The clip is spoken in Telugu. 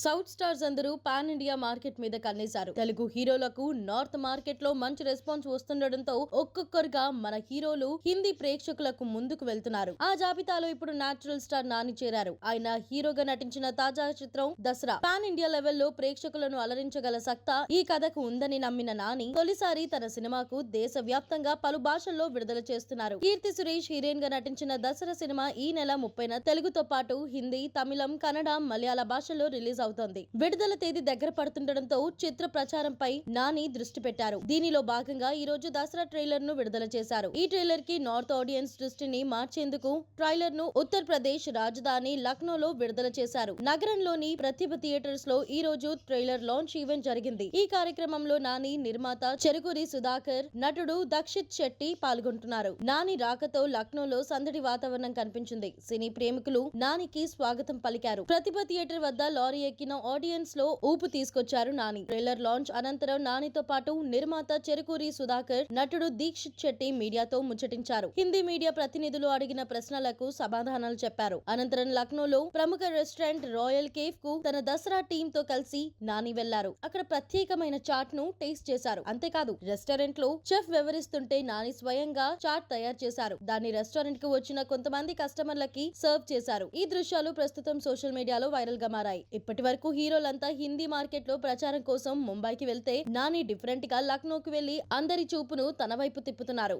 సౌత్ స్టార్స్ అందరూ పాన్ ఇండియా మార్కెట్ మీద కన్నేశారు. తెలుగు హీరోలకు నార్త్ మార్కెట్లో మంచి రెస్పాన్స్ వస్తుండటంతో ఒక్కొక్కరుగా మన హీరోలు హిందీ ప్రేక్షకులకు ముందుకు వెళ్తున్నారు. ఆ జాబితాలో ఇప్పుడు నాచురల్ స్టార్ నాని చేరారు. ఆయన హీరోగా నటించిన తాజా చిత్రం దసరా. పాన్ ఇండియా లెవెల్లో ప్రేక్షకులను అలరించగల సత్తా ఈ కథకు ఉందని నమ్మిన నాని తొలిసారి తన సినిమాకు దేశవ్యాప్తంగా పలు భాషల్లో విడుదల చేస్తున్నారు. కీర్తి సురేష్ హీరోయిన్గా నటించిన దసరా సినిమా ఈ నెల ముప్పైన తెలుగుతో పాటు హిందీ తమిళం కన్నడ మలయాళ భాషల్లో రిలీజ్ అవుతోంది. విడుదల తేదీ దగ్గర పడుతుండటంతో చిత్ర ప్రచారంపై నాని దృష్టి పెట్టారు. దీనిలో భాగంగా ఈ రోజు దసరా ట్రైలర్ను విడుదల చేశారు. ఈ ట్రైలర్కి నార్త్ ఆడియన్స్ దృష్టిని మార్చేందుకు ట్రైలర్ను ఉత్తరప్రదేశ్ రాజధాని లక్నోలో విడుదల చేశారు. నగరంలోని ప్రతిభ థియేటర్స్లో ఈ రోజు ట్రైలర్ లాంచ్ ఈవెంట్ జరిగింది. ఈ కార్యక్రమంలో నాని నిర్మాత చెరుకురి సుధాకర్ నటుడు దక్షిత్ శెట్టి పాల్గొంటున్నారు. నాని రాకతో లక్నోలో సందడి వాతావరణం కనిపించింది. సినీ ప్రేమికులు నానికి స్వాగతం పలికారు. ప్రతిభ థియేటర్ వద్ద లారీ ఎక్కిన ఆడియన్స్లో ఊపు తీసుకొచ్చారు నాని. ట్రైలర్ లాంచ్ అనంతరం నానితో పాటు నిర్మాత చెరుకూరి సుధాకర్ నటుడు దీక్షిత్ శెట్టి మీడియాతో ముచ్చటించారు. హిందీ మీడియా ప్రతినిధులు అడిగిన ప్రశ్నలకు సమాధానాలు చెప్పారు. అనంతరం లక్నోలో ప్రముఖ రెస్టారెంట్ రాయల్ కేఫ్కు తన దసరా టీమ్తో కలిసి నాని వెళ్ళారు. అక్కడ ప్రత్యేకమైన చాట్ను టేస్ట్ చేశారు. అంతేకాదు రెస్టారెంట్లో చెఫ్ వివరిస్తుంటే నాని స్వయంగా చాట్ తయారు చేశారు. దాన్ని రెస్టారెంట్కు వచ్చిన కొంతమంది కస్టమర్లకి సర్వ్ చేశారు. ఈ దృశ్యాలు ప్రస్తుతం సోషల్ మీడియాలో వైరల్గా మారాయి. ఇప్పటి వరకు హీరోలంతా హిందీ మార్కెట్లో ప్రచారం కోసం ముంబైకి వెళ్తే నాని డిఫరెంట్గా లక్నోకి వెళ్ళి అందరి చూపును తన వైపు తిప్పుతున్నారు.